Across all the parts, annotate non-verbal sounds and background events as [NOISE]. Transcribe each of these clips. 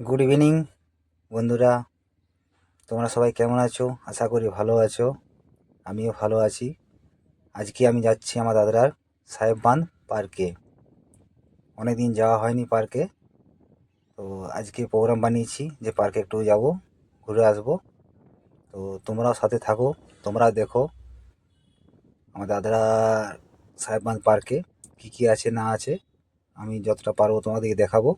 Good evening বন্ধুরা। তোমরা সবাই কেমন আছো? আশা করি ভালো আছো। আমিও ভালো আছি। আজকে আমি যাচ্ছি আমার দাদার সাহেববাঁধ পার্কে। অনেকদিন যাওয়া হয়নি পার্কে। তো আজকে প্রোগ্রাম বানিয়েছি যে পার্কে একটু যাব, ঘুরে আসব। তো তোমরাও সাথে থাকো, তোমরাও দেখো আমার দাদারা সাহেববাঁধ পার্কে কী কী আছে, না আছে। আমি যতটা পারব তোমাদেরকে দেখাবো।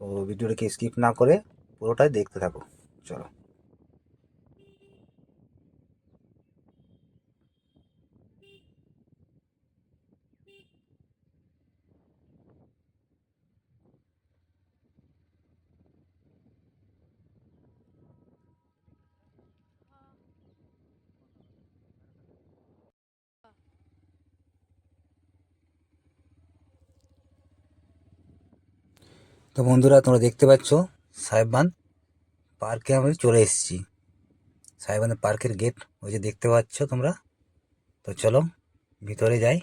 তো ভিডিওটাকে স্কিপ না করে পুরোটাই দেখতে থাকো। চলো। তো বন্ধুরা, তোমরা দেখতে পাচ্ছ, সাহেববাঁধ পার্কে আমি চলে এসেছি। সাহেববাঁধ পার্কের গেট ওই যে দেখতে পাচ্ছ তোমরা? তো চলো, ভিতরে যাই।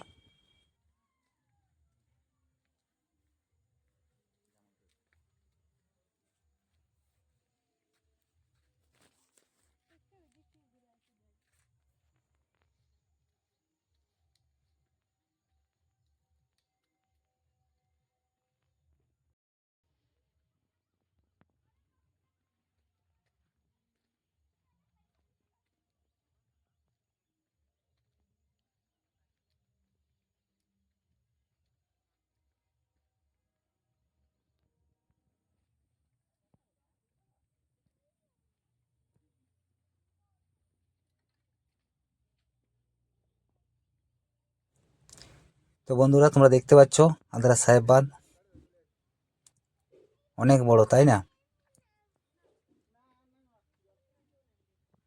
তো বন্ধুরা, তোমরা দেখতে পাচ্ছ আদ্রা সাহেববাঁধ অনেক বড়, তাই না?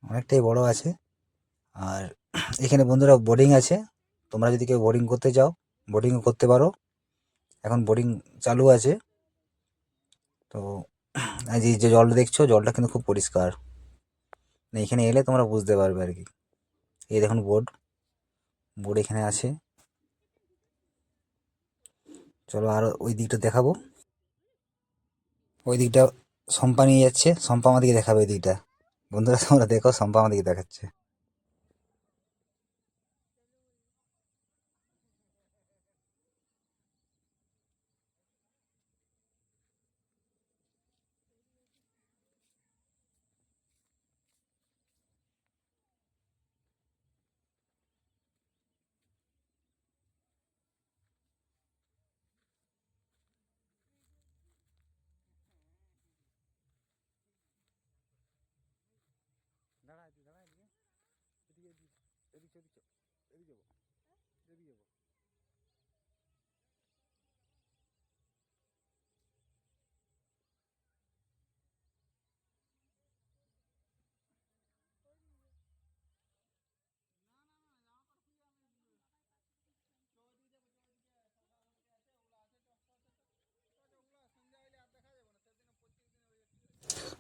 অনেকটাই বড় আছে। আর এখানে বন্ধুরা বোর্ডিং আছে। তোমরা যদি কেউ বোর্ডিং করতে চাও বোর্ডিংও করতে পারো। এখন বোর্ডিং চালু আছে। তো এই যে জলটা দেখছ, জলটা কিন্তু খুব পরিষ্কার। এখানে এলে তোমরা বুঝতে পারবে আর কি। এই দেখুন বোর্ড বোর্ড এখানে আছে। চলো আরও ওই দিকটা দেখাবো। ওই দিকটা শম্পা নিয়ে যাচ্ছে, শম্পা আমাদেরকে দেখাবে ওই দিকটা। বন্ধুরা, তোমরা দেখো, শম্পা আমাদেরকে দেখাচ্ছে।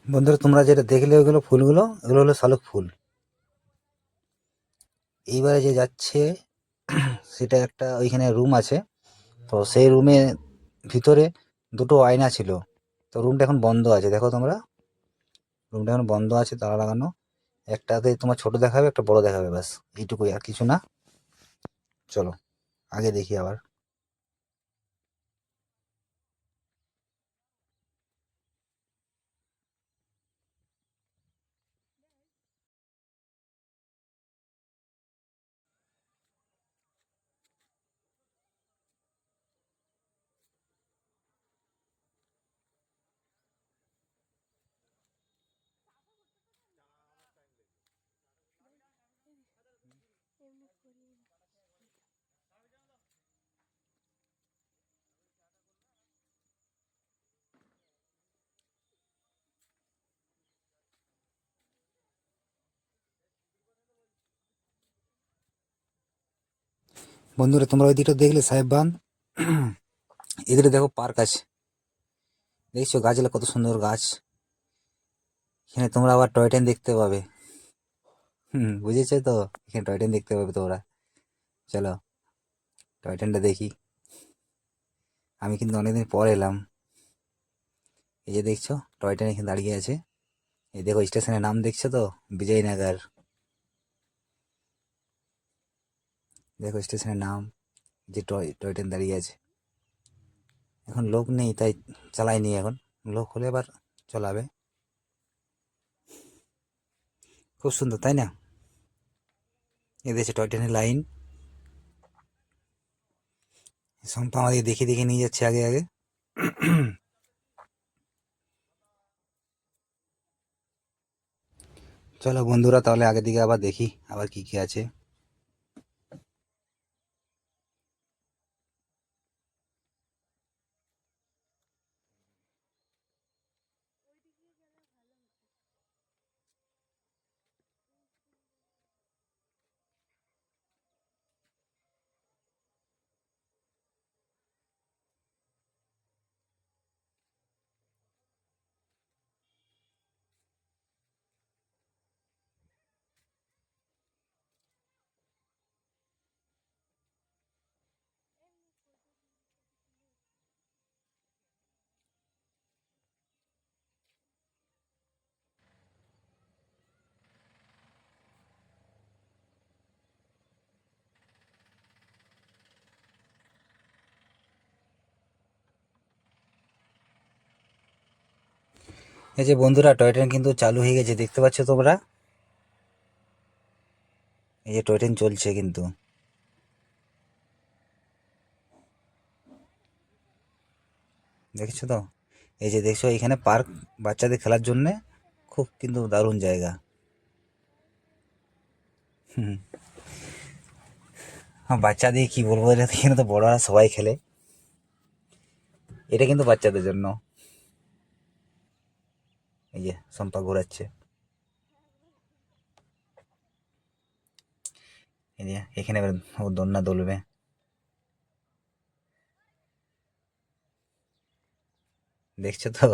বন্ধুরা তোমরা যেটা দেখলে ওইগুলো ফুলগুলো এগুলো হলো শালুক ফুল। এইবারে যে যাচ্ছে, সেটা একটা ওইখানে রুম আছে। তো সেই রুমে ভিতরে দুটো আয়না ছিল। তো রুমটা এখন বন্ধ আছে। দেখো তোমরা রুমটা এখন বন্ধ আছে, তালা লাগানো। একটাতে তোমার ছোট দেখাবে, একটা বড় দেখাবে, ব্যাস। এইটুকুই, আর কিছু না। চলো, আগে দেখি আবার। বন্ধুরা, তোমরা ওই দিকটা দেখলে সাহেববান [CLEARS THROAT] এদিকে দেখো পার্ক আছে। দেখছ গাছগুলো কত সুন্দর গাছ? এখানে তোমরা আবার টয় ট্রেন দেখতে পাবে। হুম, বুঝেছ তো? এখানে টয় ট্রেন দেখতে পাবে তোমরা। চলো টয় ট্রেনটা দেখি। আমি কিন্তু অনেকদিন পর এলাম। এই যে দেখছ টয় ট্রেন এখানে দাঁড়িয়ে আছে। এই দেখো স্টেশনের নাম দেখছ তো? বিজয়নগর। দেখো স্টেশনের নাম, যে টয় টয় ট্রেন দাঁড়িয়ে আছে। এখন লোক নেই, তাই চালাইনি এখন। লোক হলে আবার চলাবে। খুব সুন্দর, তাই না? দেখছে টয় ট্রেনের লাইন। সম্পা আমাদের দেখে দেখে নিয়ে যাচ্ছে আগে আগে। চলো বন্ধুরা, তাহলে আগের দিকে আবার দেখি, আবার কি কি আছে। এই যে বন্ধুরা টয় ট্রেন কিন্তু চালু হয়ে গেছে দেখতে পাচ্ছ তোমরা? এই যে টয় ট্রেন চলছে কিন্তু। দেখছ তো? এই যে দেখছ এখানে পার্ক বাচ্চাদের খেলার জন্য খুব কিন্তু দারুণ জায়গা। হুম। হ্যাঁ, বাচ্চাদের কি বলব এখানে তো বড়রা সবাই খেলে। এটা কিন্তু বাচ্চাদের জন্য। এই যে সম্পা ঘোরাচ্ছে। এই যে, এখানে এবার ও দন্যা দলবে। দেখছ তো?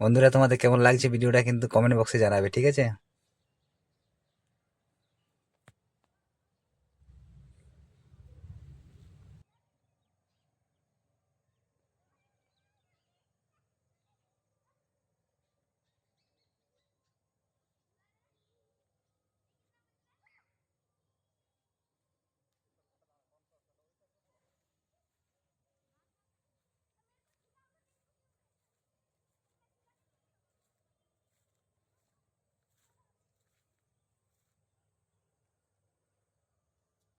বন্ধুরা, তোমাদের কেমন লাগছে? ভিডিওটা কিন্তু কমেন্ট বক্সে জানাবে, ঠিক আছে?